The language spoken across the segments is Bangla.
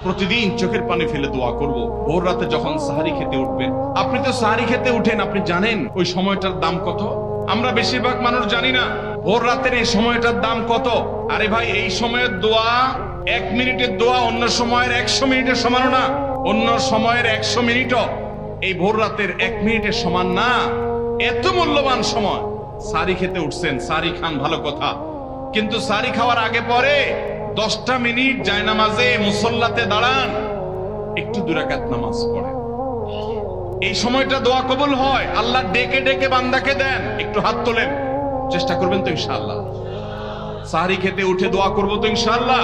প্রতিদিন চোখের পানি ফেলে দোয়া করব। ভোর রাতে যখন সাহারি খেতে উঠবেন, আপনি তো সাহারি খেতে উঠেন, আপনি জানেন ওই সময়টার দাম কত? আমরা বেশিরভাগ মানুষ জানি না। ভোর রাতের এই সময়টার দাম কত? আরে ভাই, এই সময়ের দোয়া এক মিনিটের দোয়া অন্য সময়ের একশো মিনিটের সমান না। অন্য সময়ের একশো মিনিটও। এই ভোর রাতের এক মিনিটের সমান না। এত মূল্যবান সময়। সারি খেতে উঠছেন সারি খান, ভালো কথা। কিন্তু সারি খাওয়ার আগে পরে দশটা মিনিট জায়নামাজে মুসল্লাতে দাঁড়ান। একটু দুরাকাত নামাজ পড়ে এই সময়টা দোয়া কবুল হয়। আল্লাহ ডেকে ডেকে বান্দাকে দেন। একটু হাত তোলেন। চেষ্টা করবেন তো ইনশাআল্লাহ। সাহারি খেতে উঠে দোয়া করব তো ইনশাআল্লাহ।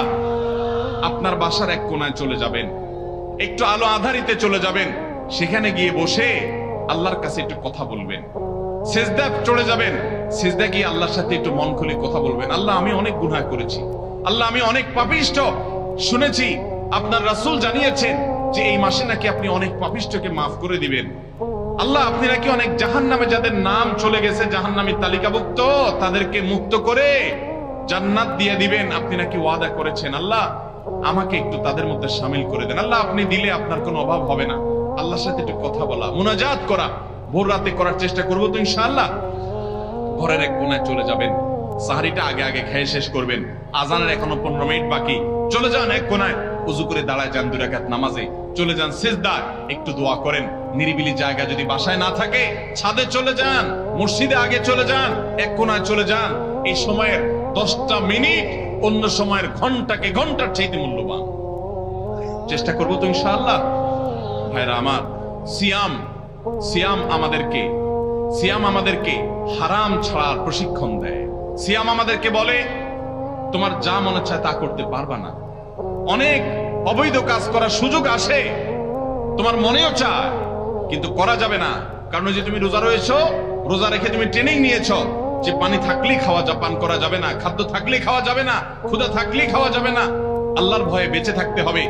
আপনার বাসার এক কোনায় চলে যাবেন। একটু আলো আধারিতে চলে যাবেন। সেখানে গিয়ে বসে আল্লাহর কাছে একটু কথা বলবেন। সেজদা চলে যাবেন। সেজদা গিয়ে আল্লাহর সাথে একটু মন খুলে কথা বলবেন। আল্লাহ, আমি অনেক গুনাহ করেছি। আল্লাহ, আমি অনেক পাপিষ্ট। শুনেছি, আপনার রাসূল জানিয়েছেন যে এই মাসে নাকি আপনি অনেক পাপিষ্টকে মাফ করে দিবেন। আল্লাহ, আপনি নাকি অনেক জাহান নামে যাদের নাম চলে গেছে জাহান নামের তালিকাভুক্ত, তাদেরকে মুক্ত করে জান্নাত দিয়ে দিবেন। আপনি নাকি ওয়াদা করেছেন, আল্লাহ, আমাকে একটু তাদের মধ্যে সামিল করে দেন। আল্লাহ, আপনি দিলে আপনার কোনো অভাব হবে না। আল্লাহর সাথে একটু কথা বলা, মুনাজাত করা, ভোর রাতে করার চেষ্টা করব তো ইনশাআল্লাহ। ঘরের এক কোনায় চলে যাবেন। সাহারিটা আগে আগে খেয়ে শেষ করবেন। আজানের এখনও পনেরো মিনিট বাকি। চলে যান এক কোনায়। উজু করে দাঁড়ায় যান দুরাকাত নামাজে। চলে যান সেজদার একটু দোয়া করেন। নিরিবিলি জায়গা যদি বাসায় না থাকে, ছাদে চলে যান। মসজিদে আগে চলে যান। এক কোনায় চলে যান। এই সময়ের দশটা মিনিট অন্য সময়ের ঘন্টাকে ঘণ্টার চাইতে মূল্যবান। চেষ্টা করব তো ইনশাআল্লাহ। ভাইরা আমার, সিয়াম সিয়াম আমাদেরকে সিয়াম আমাদেরকে হারাম ছাড়ার প্রশিক্ষণ দেয়। সিয়াম আমাদেরকে বলে, তোমার যা মনে চায় তা করতে পারবা না। অনেক অবৈধ কাজ করার সুযোগ আসে, তোমার মনেও চায়, কিন্তু করা যাবে না। কারণ যে তুমি রোজা রয়েছো, রোজা রেখে তুমি ট্রেনিং নিয়েছো, যে পানি থাকলেই খাওয়া যা, পান করা যাবে না, খাদ্য থাকলেই খাওয়া যাবে না, ক্ষুধা থাকলেই খাওয়া যাবে না। আল্লাহর ভয়ে বেঁচে থাকতে হবে।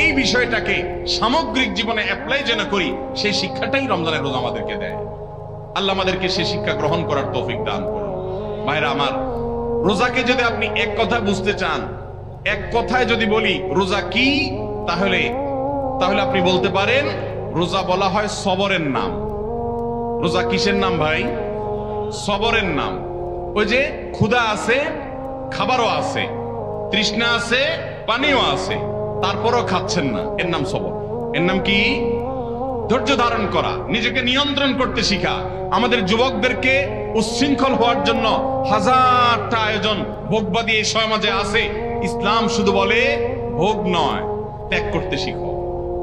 এই বিষয়টাকে সামগ্রিক জীবনে অ্যাপ্লাই যেন করি, সেই শিক্ষাটাই রমজানের রোজা আমাদেরকে দেয়। আল্লাহ আমাদেরকে সেই শিক্ষা গ্রহণ করার তৌফিক দান করুন। ভাইরা আমার, রোজাকে যদি আপনি এক কথা বুঝতে চান, এক কথায় যদি বলি, রোজা কি? তাহলে তাহলে আপনি বলতে পারেন, রোজা বলা হয় সবরের নাম। রোজা কিসের নাম ভাই? সবরের নাম। ওই যে ক্ষুধা আছে, খাবারও আছে, তৃষ্ণা আছে, পানিও আছে, তারপরও খাচ্ছেন না। এর নাম সবর। এর নাম কি? ধৈর্য ধারণ করা, নিজেকে নিয়ন্ত্রণ করতে শিখা। আমাদের যুবকদেরকে উচ্ছৃঙ্খল হওয়ার জন্য হাজারটা আয়োজন ভোগবাদী এই সমাজে আছে। ইসলাম শুধু বলে ভোগ নয়, ত্যাগ করতে শিখো।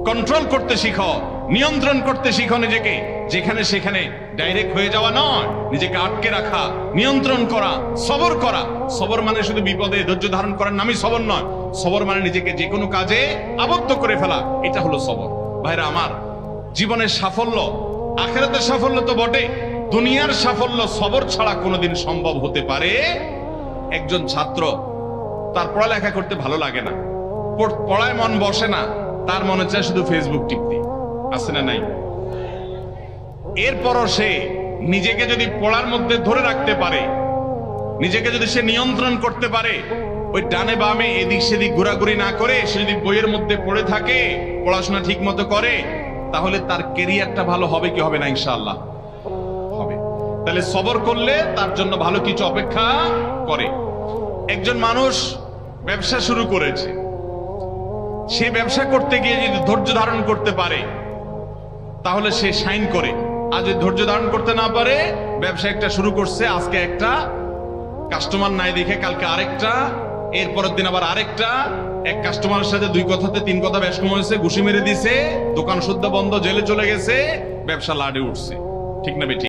কন্ট্রোল করতে শিখো, নিয়ন্ত্রণ করতে শিখো নিজেকে। যেখানে সেখানে ডাইরেক্ট হয়ে যাওয়া নয়, নিজেকে আটকে রাখা, নিয়ন্ত্রণ করা, সবর করা। সবর মানে শুধু বিপদে ধৈর্য ধারণ করার নামই সবর নয়। সবর মানে নিজেকে যে কোনো কাজে আবদ্ধ করে ফেলা, এটা হলো সবর। ভাইরা আমার জীবনের সাফল্য, আখেরাতের সাফল্য তো বটে। দুনিয়ার সাফল্য সবর ছাড়া কোনোদিন সম্ভব হতে পারে। একজন ছাত্র, তার পড়ালেখা করতে ভালো লাগে না। পড়- পড়ায় মন বসে না, তার মনে চায় শুধু ফেসবুক টিপতে আছে না নাই? এরপরও সে নিজেকে যদি পড়ার মধ্যে ধরে রাখতে পারে, নিজেকে যদি সে নিয়ন্ত্রণ করতে পারে, ওই ডানে বামে এদিক সেদিক ঘোরাঘুরি না করে সে যদি বইয়ের মধ্যে পড়ে থাকে, পড়াশোনা ঠিক মতো করে তাহলে তার কেরিয়ারটা ভালো হবে কি হবে না, ইনশাআল্লাহ? হবে। তাহলে সবর করলে তার জন্য ভালো কিছু অপেক্ষা করে। একজন মানুষ ব্যবসা শুরু করেছে। সে ব্যবসা করতে গিয়ে যদি ধৈর্য ধারণ করতে পারে, তাহলে সে সাইন করে। আর যদি ধৈর্য ধারণ করতে না পারে, ব্যবসা একটা শুরু করছে, আজকে একটা কাস্টমার নাই দেখে কালকে আরেকটা এরপরের দিন আবার আরেকটা। এক কাস্টমারের সাথে দুই কথাতে তিন কথা ব্যস্ত হয়েছে, ঘুষি মেরে দিছে, দোকান শুদ্ধ বন্ধ, জেলে চলে গেছে, ব্যবসা লাডে উঠছে। ঠিক না বেঠিক?